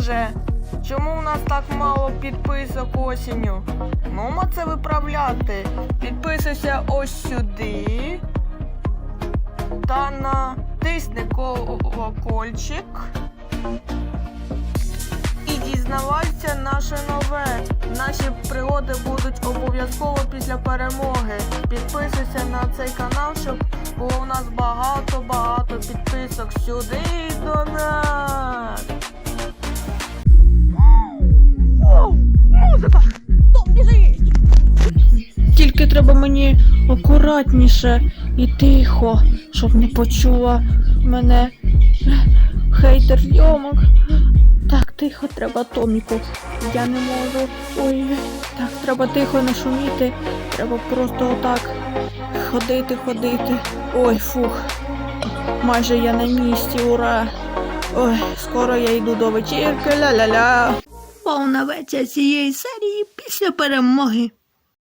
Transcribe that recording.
Боже, чому у нас так мало підписок осінню? Нумо це виправляти. Підписуйся ось сюди. Та натисни колокольчик. І дізнавайся наше нове. Наші пригоди будуть обов'язково після перемоги. Підписуйся на цей канал, щоб було у нас багато-багато підписок сюди треба мені акуратніше і тихо, щоб не почула мене хейтер йомок. Так, тихо, треба Томіку. Я не можу. Ой, так, треба тихо не шуміти. Треба просто отак ходити, ходити. Ой, фух. Майже я на місці, ура. Ой, скоро я йду до вечірки, ля-ля-ля. Повна вечір цієї серії після перемоги.